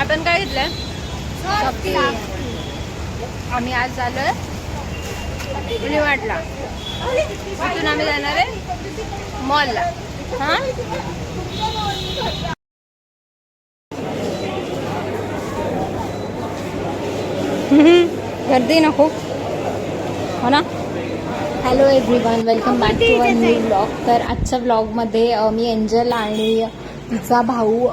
आपण काय घेतलंय? आम्ही आज आलोय वाटला तिथून आम्ही जाणार आहे मॉलला. हा? गर्दी ना खूप. हो ना? Hello everyone welcome back to a new blog तर आजच्या ब्लॉगमध्ये मी एंजल आणि तिचा भाऊ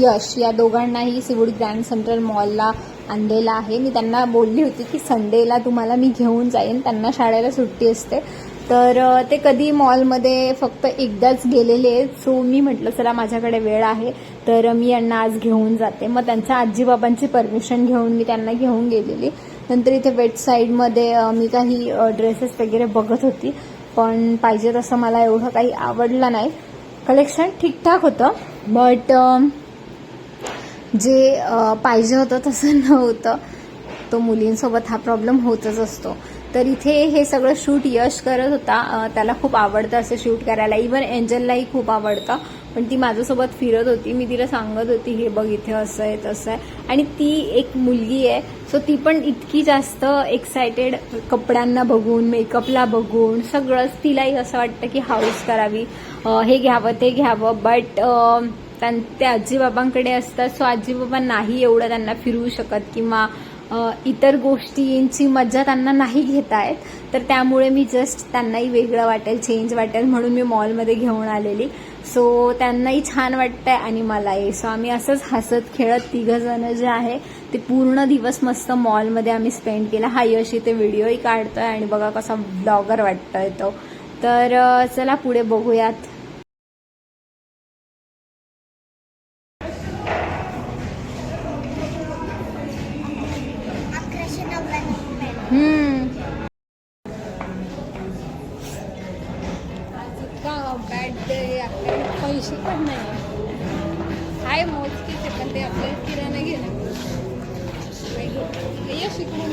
यश या दोघांनाही सिवूड ग्रँड सेंट्रल मॉलला आणलेला आहे. मी त्यांना बोलली होती की संडेला तुम्हाला मी घेऊन जाईन. त्यांना शाळेला सुट्टी असते. तर ते कधी मॉलमध्ये फक्त एकदाच गेलेले आहेत. सो मी म्हटलं चला माझ्याकडे वेळ आहे. तर मी यांना आज घेऊन जाते. मग त्यांच्या आजीबाबांची परमिशन घेऊन मी त्यांना घेऊन गेलेली. नंतर इथे वेबसाईटमध्ये मी काही ड्रेसेस वगैरे बघत होती. पण पाहिजे तसं मला एवढं काही आवडलं नाही. कलेक्शन ठीकठाक होतं. बट um, जे पाहिजे होतं तसं नव्हतं. तो मुलींसोबत हा प्रॉब्लेम होतच असतो. तर इथे हे सगळं शूट यश करत होता. त्याला खूप आवडतं असं शूट करायला. इवन एंजललाही खूप आवडतं. पण ती माझ्यासोबत फिरत होती. मी तिला सांगत होती हे बघ इथे असं आहे तसं आहे. आणि ती एक मुलगी आहे. सो ती पण इतकी जास्त एक्सायटेड कपड्यांना बघून मेकअपला बघून सगळंच तिलाही असं वाटतं की हाऊस करावी. हे घ्यावं ते घ्यावं. बट त्यां ते आजीबाबांकडे असतात सो आजीबाबा नाही एवढं त्यांना फिरवू शकत किंवा इतर गोष्टींची मज्जा त्यांना नाही घेता येत. तर त्यामुळे मी जस्ट त्यांनाही वेगळं वाटेल चेंज वाटेल म्हणून मी मॉलमध्ये घेऊन आलेली. सो त्यांनाही छान वाटतंय आणि मलाही. सो आम्ही असंच हसत खेळत तिघंजणं जे आहे ते पूर्ण दिवस मस्त मॉलमध्ये आम्ही स्पेंड केला. हा यश इथे व्हिडिओही काढतोय आणि बघा कसा ब्लॉगर वाटतोय तो. तर चला पुढे बघूयात. बॅड आपल्याकडे पैसे पण नाही. आहे मोजकीचे पण ते आपल्याला किराणा घेणार काय घेऊ? शिकवून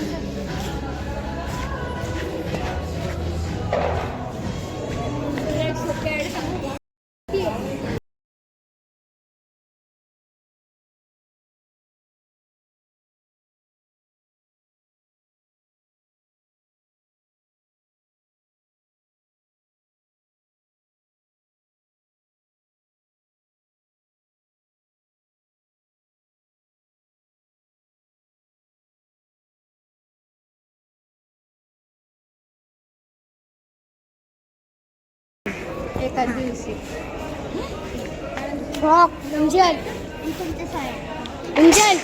एका दिवशी. फ्रॉक इंजल इंजल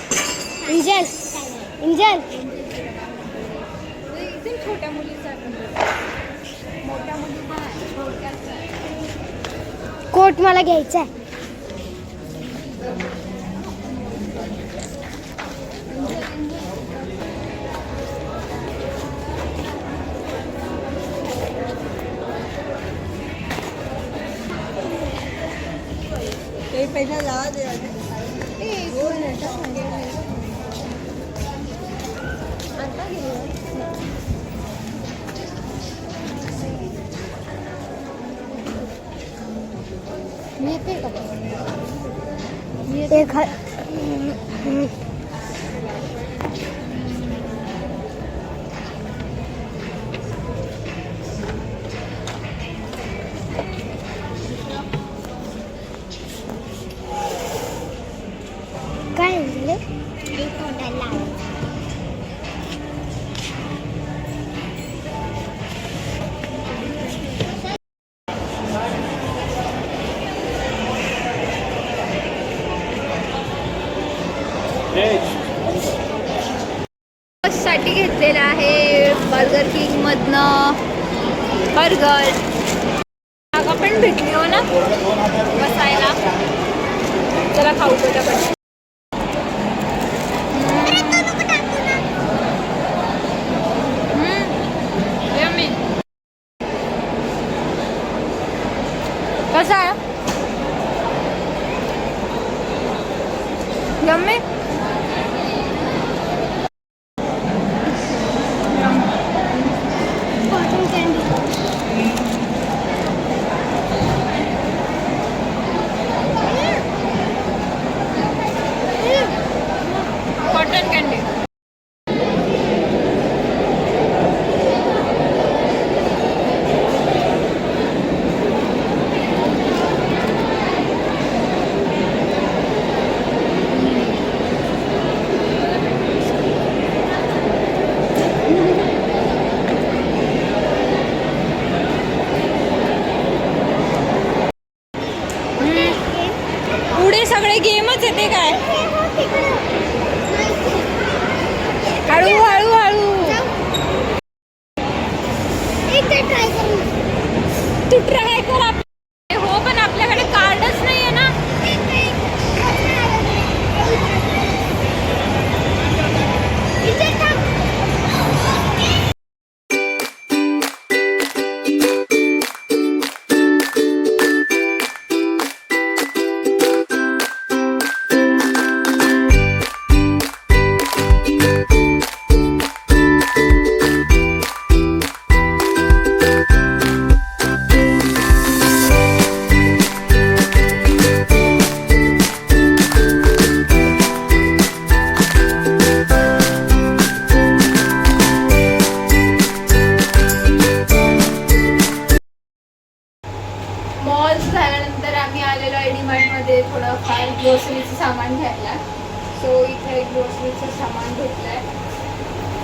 इंजल छोट्या मुलीचा कोट मला घ्यायचा आहे. ते पैसा लावा दे मी बर्गर किंग मधनं बर्गर जागा भेटली हो ना? बसायला. चला खाऊ पटापट. हम्म. कसा? आहे यम्मी? ट्राय करू तू ट्राय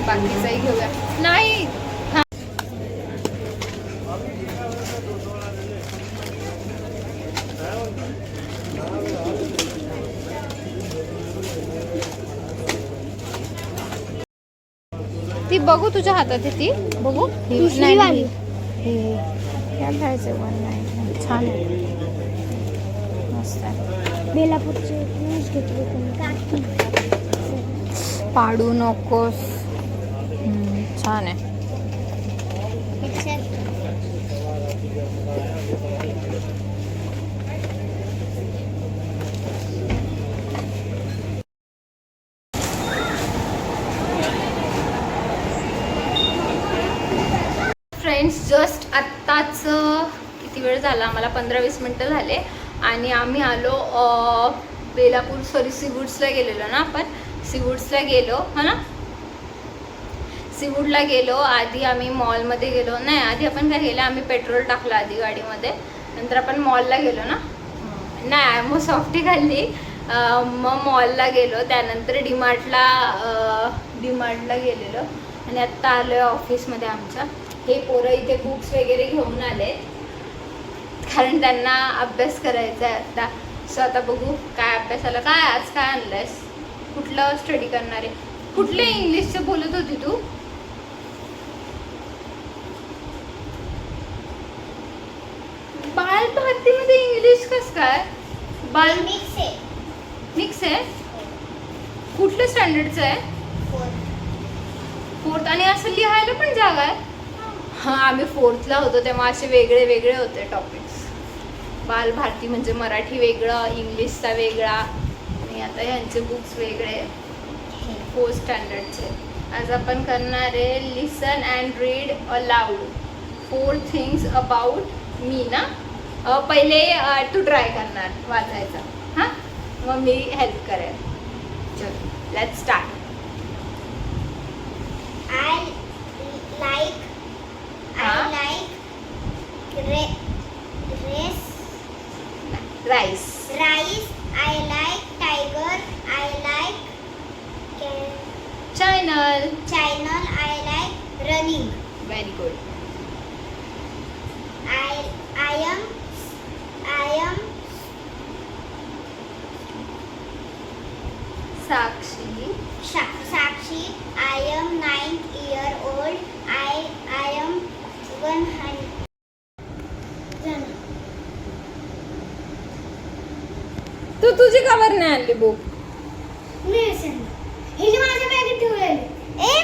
बाकीचंही घेऊया. नाही. ती बघू तुझ्या हातात आहे ती. बघू. नाही. ही- ही. घ्यायचं वन नाईन छान आहे. मस्त आहे. बेलापूरचे घेतले पाडू नकोस. छान आहे फ्रेंड्स जस्ट आत्ताच किती वेळ झाला? आम्हाला पंधरा वीस मिनटं झाले. आणि आम्ही आलो बेलापूर सॉरी सीवूड्सला गेलेलो ना आपण. सीवूड्सला गेलो हा ना? सीवूडला गेलो. आधी आम्ही मॉलमध्ये गेलो. नाही आधी आपण काय केलं आम्ही पेट्रोल टाकलं आधी गाडीमध्ये. नंतर आपण मॉलला गेलो ना? नाही मग सॉफ्टी खाल्ली. मग मॉलला गेलो. त्यानंतर डीमार्टला डीमार्टला गेलेलो. आणि आत्ता आलो आहे ऑफिसमध्ये आमच्या. हे पोरं इथे बुक्स वगैरे घेऊन आले कारण त्यांना अभ्यास करायचा आहे आत्ता सो आता बघू काय अभ्यासाला काय आज काय आणलंयस? कुठलं स्टडी करणार आहे? कुठल्या इंग्लिशचं बोलत होती तू? बाल भारतीमध्ये इंग्लिश कस काय? बाल मिक्स आहे. कुठल्या स्टँडर्डचं आहे? फोर्थ आणि असं लिहायला पण जागा आहे? हां आम्ही फोर्थला होतो तेव्हा असे वेगळे वेगळे होते टॉपिक्स बाल भारती म्हणजे मराठी वेगळं इंग्लिशचा वेगळा. आणि आता यांचे बुक्स वेगळे. फोर्थ स्टँडर्डचे आज आपण करणार आहे listen and read aloud four things about मी ना पहिले तू ट्राय करणार वाचायचा. हां? मग मी हेल्प करेन. Let start I like I like race rice rice I like tiger I like channel channel I like running very good तू तुझी कवर नाही आणली बुक मी विसरली हिने माझ्या बॅगेत ठेवलेली. ए